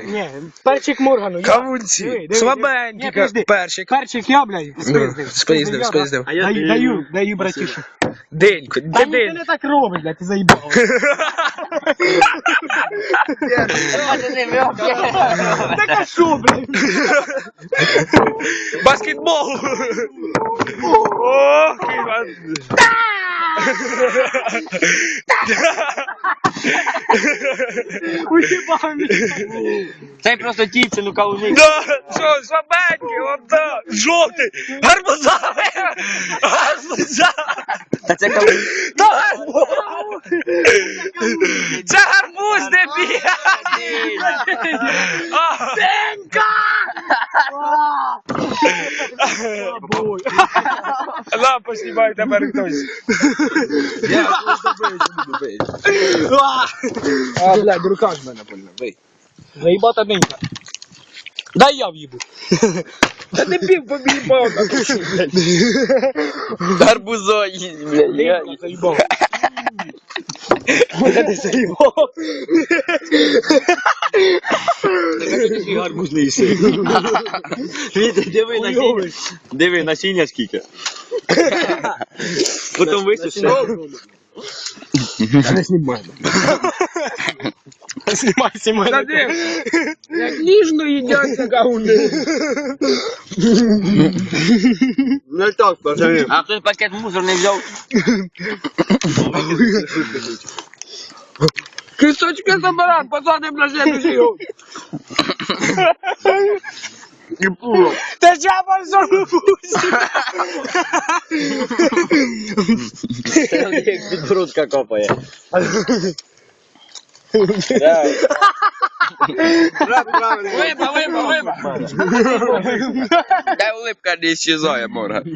перчик. Ні, перчик Моргану. Кавунці. Слабенький перчик. Перчик я, блядь, спиздив. Спиздив, я, спиздив. Даю, даю, даю, братішу. Денько, Та де ні, ти день? не так робиш, блядь, ти заїбав. Так а що, блядь? Баскетбол! Ох, Іван. Уїбав мене. Це просто тільце, ну кавуни. Да, що, слабенький, от да, жовтий, гарбуза, гарбуза, Та це кавуни. та гарбуз. Це гарбуз, не бій. На, поснімай тепер хтось. А, блядь, рука в мене больна, бий. Заїбата ненька. Дай я в'їбу. Та ти пів побігав. Гарбузо їсть, блядь. Я... Я заїбав. Я не заїбав. гарбуз не їси. Диви насіння. Диви насіння скільки. Потім висуши. Я не знімаю. Знімай, знімай. Та де? Як ніжно їдяться кауни. Не так, пацани. А хтось пакет мусор не взяв? Кисточки забирай, посадимо на следующий год. Та жаба в пусті. Як підбородка копає. Випа, випа, випа. Та улипка не исчезає, Морган.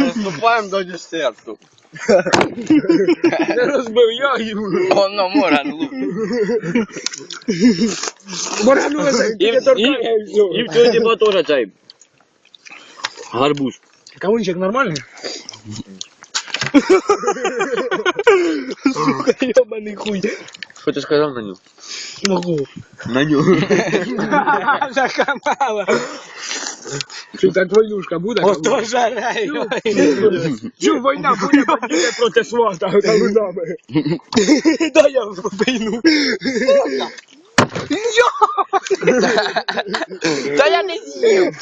Наступаємо до десерту. Не розбив я йому. Воно Морган луп. Морганулася, І, тільки і, торкає і все. і в цьому типу теж цей. Гарбуз. Кавунчик нормальний? Сука, ёбаний хуй. Що ти сказав на нього? Могу. На нього. Така мала. Чи так войнушка буде? Ото. Чу, війна буде бандити проти свата кавунами. Дай я вийну. Та я не з'їв.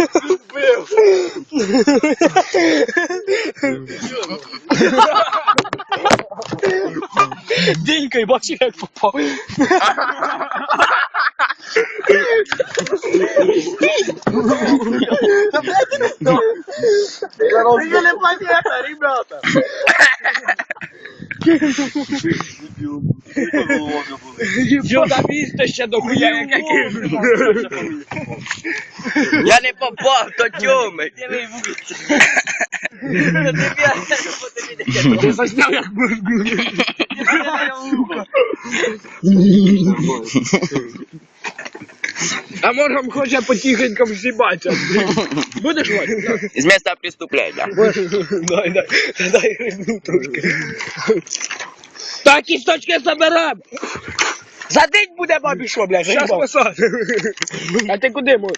Денькой бачиш, як попав. Не планета, ребята. Що там їсти ще до хуя, як який? Я не попав, то тьоми. Ти засняв, як А моргом хоче потихеньку всібатися. Будеш Вадь? З місця преступлення. Дай, дай, дай грибну трошки. Так, кісточки заберем. За день буде бабі що, блядь, Щас заїбав. посадимо. А ти куди мор?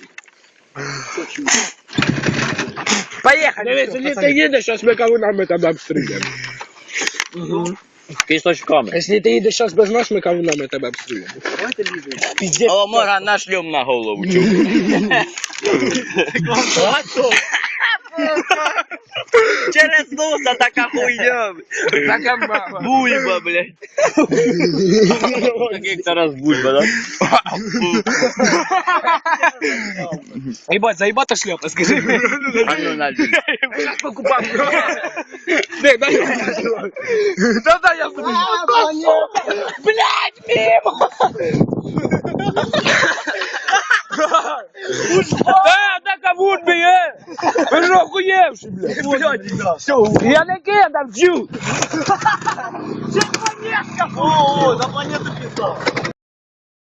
Поїхали. Дивись, ти їдеш, зараз ми кавунами тебе обстріляємо. Кісточками. Якщо ти їдеш зараз без нас, ми кавунами тебе обстріляємо. Піздець. О, Морган на шльом на голову. Через носа така хуйня. Така мама. Бульба, блядь. Так як зараз бульба, да? Ебать, заїбата шляпа, скажи. А ну Зараз покупав. Не, дай я буду. Та дай я буду. Блядь, мимо! Та, та кавун б'є. Ви ж охуєвши, блядь. Я не кидав, чу. О, на планету писав.